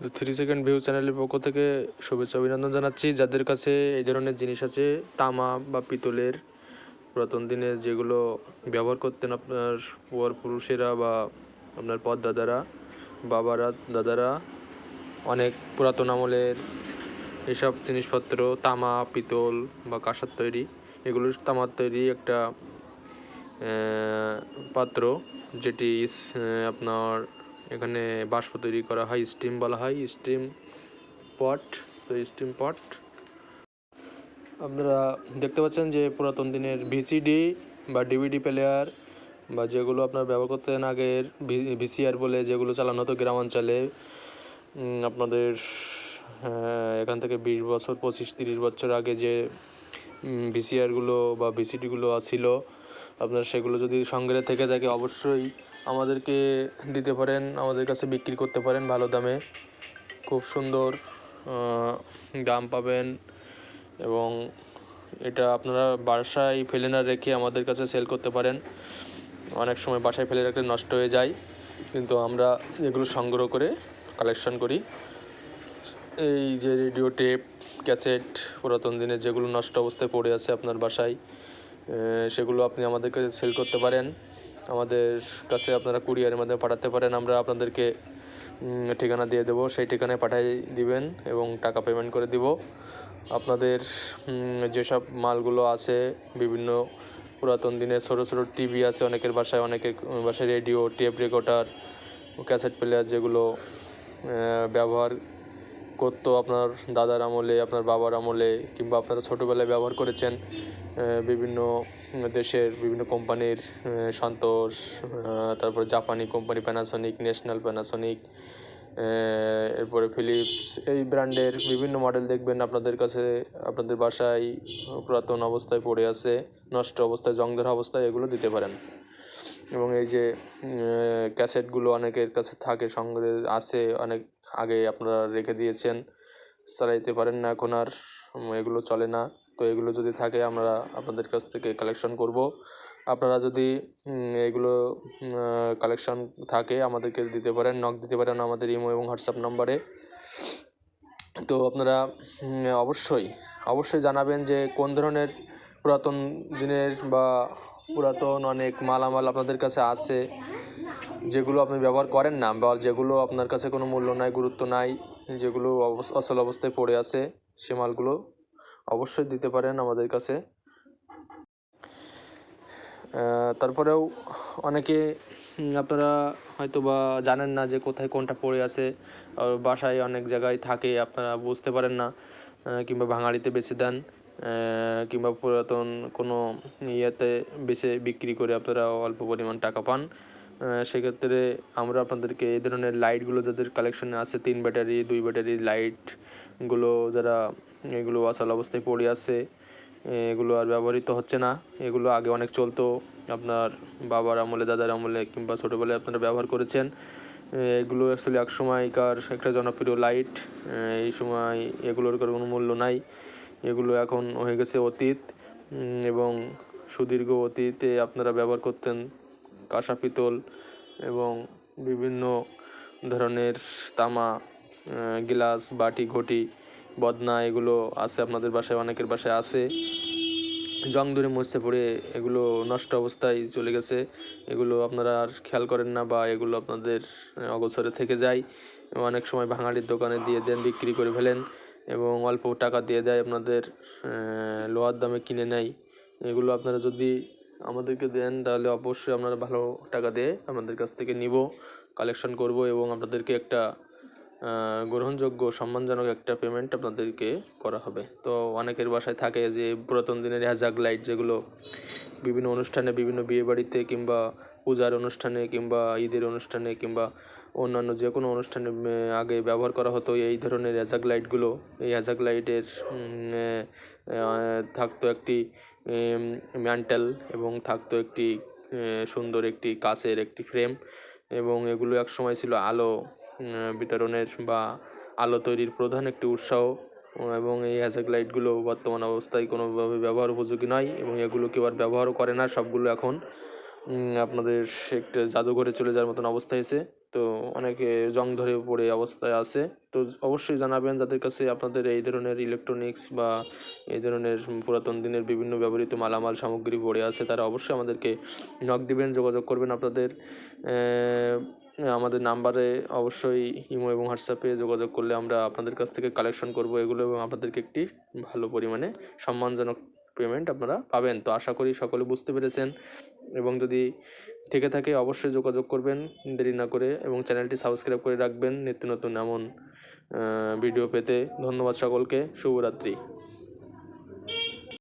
Three second view চ্যানেলের পক্ষ থেকে শুভেচ্ছা অভিনন্দন জানাচ্ছি। যাদের কাছে এই ধরনের জিনিস আছে, তামা বা পিতলের পুরাতন দিনে যেগুলো ব্যবহার করতেন আপনার পর পুরুষেরা বা আপনার পদ দাদারা, বাবারা, দাদারা, অনেক পুরাতন আমলের এসব জিনিসপত্র, তামা, পিতল বা কাঁসার তৈরি এগুলো তামার তৈরি একটা পাত্র যেটি আপনার এখানে বাষ্প তৈরি করা হয় স্টিম বলা হয় স্টিম পট তো স্টিম পট আপনারা দেখতে পাচ্ছেন যে পুরাতন দিনের ভিসিডি বা ডিভিডি প্লেয়ার বা যেগুলো আপনার ব্যবহার করতেন আগের ভিসিআর বলে যেগুলো চালানো হতো গ্রামাঞ্চলে আপনাদের আহ, এখান থেকে বিশ বছর পঁচিশ তিরিশ বছর আগে যে ভিসিআরগুলো বা ভিসিডিগুলো ছিল আপনার সেগুলো যদি সংগ্রহে থেকে থাকে, অবশ্যই আমাদেরকে দিতে পারেন, আমাদের কাছে বিক্রি করতে পারেন ভালো দামে। খুব সুন্দর দাম পাবেন এবং এটা আপনারা বাসায় ফেলে না রেখে আমাদের কাছে সেল করতে পারেন। অনেক সময় বাসায় ফেলে রাখলে নষ্ট হয়ে যায়, কিন্তু আমরা এগুলো সংগ্রহ করে কালেকশন করি। এই যে রেডিও টেপ, ক্যাসেট, পুরাতন দিনের যেগুলো নষ্ট অবস্থায় পড়ে আছে আপনার বাসায় সেগুলো আপনি আমাদেরকে সেল করতে পারেন। আমাদের কাছে আপনারা কুরিয়ারের মাধ্যমে পাঠাতে পারেন। আমরা আপনাদেরকে ঠিকানা দিয়ে দেবো। সেই ঠিকানায় পাঠিয়ে দিবেন এবং টাকা পেমেন্ট করে দিব। আপনাদের যেসব মালগুলো আছে, বিভিন্ন পুরাতন দিনের ছোটো ছোটো টিভি আছে অনেকের বাসায় অনেকের বাসায় radio tape recorder cassette player যেগুলো ব্যবহার করতো আপনার দাদার আমলে, আপনার বাবার আমলে, কিংবা আপনারা ছোটোবেলায় ব্যবহার করেছেন বিভিন্ন দেশের বিভিন্ন কোম্পানির সন্তোষ তারপর জাপানি কোম্পানি প্যানাসনিক ন্যাশনাল প্যানাসনিক এরপরে ফিলিপস এই ব্র্যান্ডের বিভিন্ন মডেল দেখবেন আপনাদের কাছে, আপনাদের বাসায় পুরাতন অবস্থায় পড়ে আছে, নষ্ট অবস্থায় জং ধরা অবস্থায় এগুলো দিতে পারেন। এবং এই যে ক্যাসেটগুলো অনেকের কাছে থাকে সংগ্রহে আছে, অনেক আগে আপনারা রেখে দিয়েছেন। চালাইতে পারেন না এখন আর এগুলো চলে না। তো এগুলো যদি থাকে আমরা আপনাদের কাছ থেকে কালেকশন করব। আপনারা যদি এগুলো কালেকশন থাকে আমাদেরকে দিতে পারেন নক দিতে পারেন আমাদের ইমো এবং হোয়াটসঅ্যাপ নাম্বারে। তো আপনারা অবশ্যই অবশ্যই জানাবেন যে কোন ধরনের পুরাতন দিনের বা পুরাতন অনেক মালামাল আপনাদের কাছে আছে। যেগুলো আপনি ব্যবহার করেন না বা যেগুলো আপনার কাছে কোনো মূল্য নাই, গুরুত্ব নাই, যেগুলো অচল অবস্থায় পড়ে আছে, সে মালগুলো অবশ্যই দিতে পারেন আমাদের কাছে। তারপরেও অনেকে আপনারা হয়তো বা জানেন না যে কোথায় কোনটা পড়ে আছে আর বাসায় অনেক জায়গায় থাকে, আপনারা বুঝতে পারেন না কিংবা ভাঙাড়িতে বেছে দেন কিংবা পুরাতন কোনো ইয়েতে বেছে বিক্রি করে আপনারা অল্প পরিমাণ টাকা পান। সেক্ষেত্রে আমরা আপনাদেরকে এই ধরনের লাইটগুলো যাদের কালেকশনে আছে, তিন ব্যাটারি দুই ব্যাটারি লাইটগুলো যারা এগুলো অচল অবস্থায় পড়ে আছে, এগুলো আর ব্যবহৃত হচ্ছে না। এগুলো আগে অনেক চলতো। আপনার বাবার আমলে, দাদার আমলে কিংবা ছোটোবেলায় আপনারা ব্যবহার করেছেন। এগুলো অ্যাকচুয়ালি এক সময়কার একটা জনপ্রিয় লাইট এই সময় এগুলোর কোনো মূল্য নাই। এগুলো এখন হয়ে গেছে অতীত। এবং সুদীর্ঘ অতীতে আপনারা ব্যবহার করতেন কাঁসা পিতল এবং বিভিন্ন ধরনের তামা গ্লাস, বাটি, ঘটি, বদনা এগুলো আছে আপনাদের বাসায়, অনেকের বাসায় আছে। জং ধরে মরচে পড়ে, এগুলো নষ্ট অবস্থায় চলে গেছে। এগুলো আপনারা আর খেয়াল করেন না বা এগুলো আপনাদের অগোচরে থেকে যায়। অনেক সময় ভাঙাড়ির দোকানে দিয়ে দেন, বিক্রি করে ফেলেন এবং অল্প টাকা দিয়ে দেয় আপনাদের লোহার দামে কিনে নেয়। এগুলো আপনারা যদি আমাদেরকে দেন, তাহলে অবশ্যই আপনারা ভালো টাকা দিয়ে আমাদের কাছ থেকে নিব কালেকশন করব এবং আপনাদেরকে একটা গ্রহণযোগ্য, সম্মানজনক একটা পেমেন্ট আপনাদেরকে করা হবে। তো অনেকের বাসায় থাকে যে পুরাতন দিনের হ্যাজাক লাইট যেগুলো বিভিন্ন অনুষ্ঠানে, বিভিন্ন বিয়েবাড়িতে কিংবা পূজার অনুষ্ঠানে কিংবা ঈদের অনুষ্ঠানে কিংবা অন্যান্য যে কোনো অনুষ্ঠানে আগে ব্যবহার করা হতো এই ধরনের হ্যাজাক লাইটগুলো এই হ্যাজাক লাইটের থাকতো একটি ম্যান্টেল এবং থাকতো একটি সুন্দর একটি কাচের একটি ফ্রেম এবং এগুলো এক সময় ছিল আলো বিতরণের বা আলো তৈরির প্রধান একটি উৎসাহ এবং এই হ্যাজাক লাইটগুলো বর্তমান অবস্থায় কোনোভাবে ব্যবহার উপযোগী নয় এবং এগুলো কেউ আর ব্যবহারও করে না। সবগুলো এখন আপনাদের একটা জাদুঘরে চলে যাওয়ার মতন অবস্থা এসে তো অনেকে জং ধরে পড়ে অবস্থায় আছে। তো অবশ্যই জানাবেন যাদের কাছে আপনাদের এই ধরনের ইলেকট্রনিক্স বা এই ধরনের পুরাতন দিনের বিভিন্ন ব্যবহৃত মালামাল সামগ্রী পড়ে আছে, তারা অবশ্যই আমাদেরকে নক দিবেন, যোগাযোগ করবেন আপনাদের। আমাদের নাম্বারে অবশ্যই ইমো এবং হোয়াটসঅ্যাপে যোগাযোগ করলে আমরা আপনাদের কাছ থেকে কালেকশন করব এগুলো এবং আপনাদেরকে একটি ভালো পরিমাণে সম্মানজনক পেমেন্ট আপনারা পাবেন। তো আশা করি সকলে বুঝতে পেরেছেন। এবং যদি থেকে থাকে অবশ্যই যোগাযোগ করবেন, দেরি না করে, এবং চ্যানেলটি সাবস্ক্রাইব করে রাখবেন নিত্য নতুন এমন ভিডিও পেতে। ধন্যবাদ সকলকে, শুভরাত্রি।